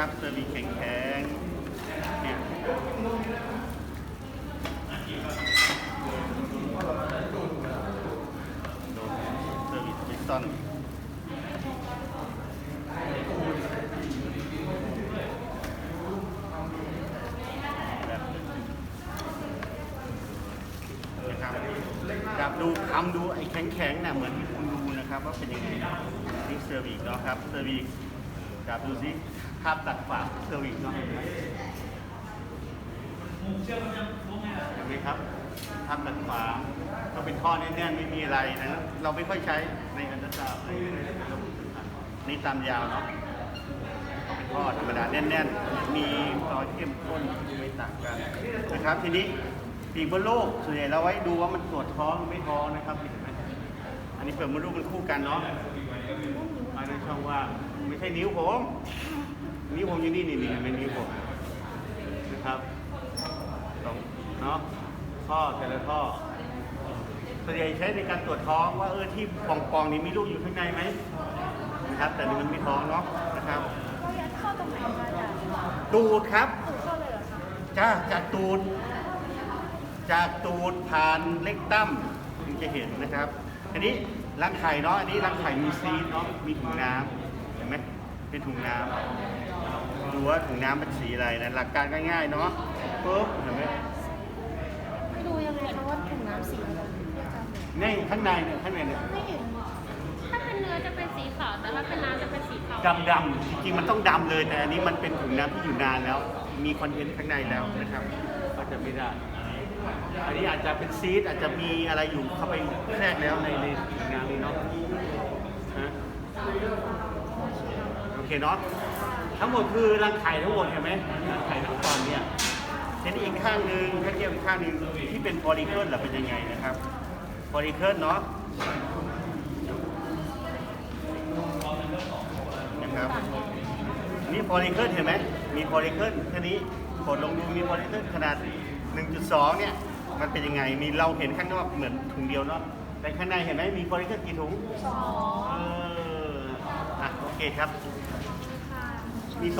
นะครับเซอร์วีแข็งแข็งเนี่ยดูเซอร์วีพิสตันแบบนะครับบดูคำดูไอ้แข็งๆน่ะเหมือนที่คุณดูนะครับว่าเป็นยังไงนี่เซอร์วีเนาะครับเซอร์วี จับดูสิภาพตัดฝาเซอร์วีเนาะเห็นไหมครับภาพตัดฝาก็เป็นท่อแน่นๆไม่มีอะไรนะเราไม่ค่อยใช้ในอันตราซาวด์ในระบบสื่อสารนี่ตามยาวเนาะเป็นทอดธรรมดาแน่นๆ มีรอยเข้มข้นไม่ต่างกันนะครับ ทีนี้ปีกมดลูกส่วนใหญ่เราไว้ดูว่ามันตรวจท้องหรือไม่ท้องนะครับเห็นไหม อันนี้เปิดมดลูกมันคู่กันเนาะมาในช่องว่างไม่ใช่นิ้วผม นิ้วผมอยู่นี่นี่นี่เป็นนิ้วผมนะครับตรงเนาะท่อแต่ละท่อส่วนใหญ่ใช้ในการตรวจท้องว่าเออที่ปองๆนี้มีลูกอยู่ข้างในไหมนะครับ แต่นี่มันไม่ท้องเนาะนะครับก็ยัดเข้าตรงไหนคะอาจารย์ตูดครับตูดเข้าเลยเหรอคะจ้าจากตูด จากตูดผ่านเล็กตั้มถึงจะเห็นนะครับ อันนี้รังไข่เนาะ อันนี้รังไข่มีซีดเนาะ มีถุงน้ำเห็นไหมเป็นถุงน้ำดูว่าถุงน้ำเป็นสีอะไรนะ หลักการง่ายๆเนาะปุ๊บเห็นไหมดูยังไงคะว่าถุงน้ำสีอะไรที่อาจารย์บอกนี่ข้างในเนี่ยข้างในเนี่ยไม่เห็นถ้าเป็นเนื้อจะเป็นสีขาว แต่ถ้าเป็นน้ำจะเป็นสีเทาดำดำๆจริงๆมันต้องดำเลย แต่อันนี้มันเป็นถุงน้ำที่อยู่นานแล้ว มีคอนเทนต์ข้างในแล้วนะครับ ก็จะไม่ได้ อันนี้อาจจะเป็นซีดอาจจะมีอะไรอยู่เข้าไปแทรกแล้วในในถุงน้ำนี้เนาะฮะโอเคเนาะทั้งหมดคือรังไข่ทั้งหมดเห็นไหมรังไข่ทั้งตอนเนี่ยทีนี้อีกข้างหนึ่งถ้าเทียบอีกข้างหนึ่งที่เป็นพอลิเคิลล่ะเป็นยังไงนะครับพอลิเคิลเนาะนะครับนี่พอลิเคิลเห็นไหมมีพอลิเคิลแค่นี้กดลงดูมีพอลิเคิลขนาด 1.2 เนี่ย มันเป็นยังไง มีเราเห็นข้างนอกเหมือนถุงเดียวเนาะ แต่ข้างในเห็นไหมมีพอลิเคิลกี่ถุงสองเอออะโอเคครับค่ะมีสอง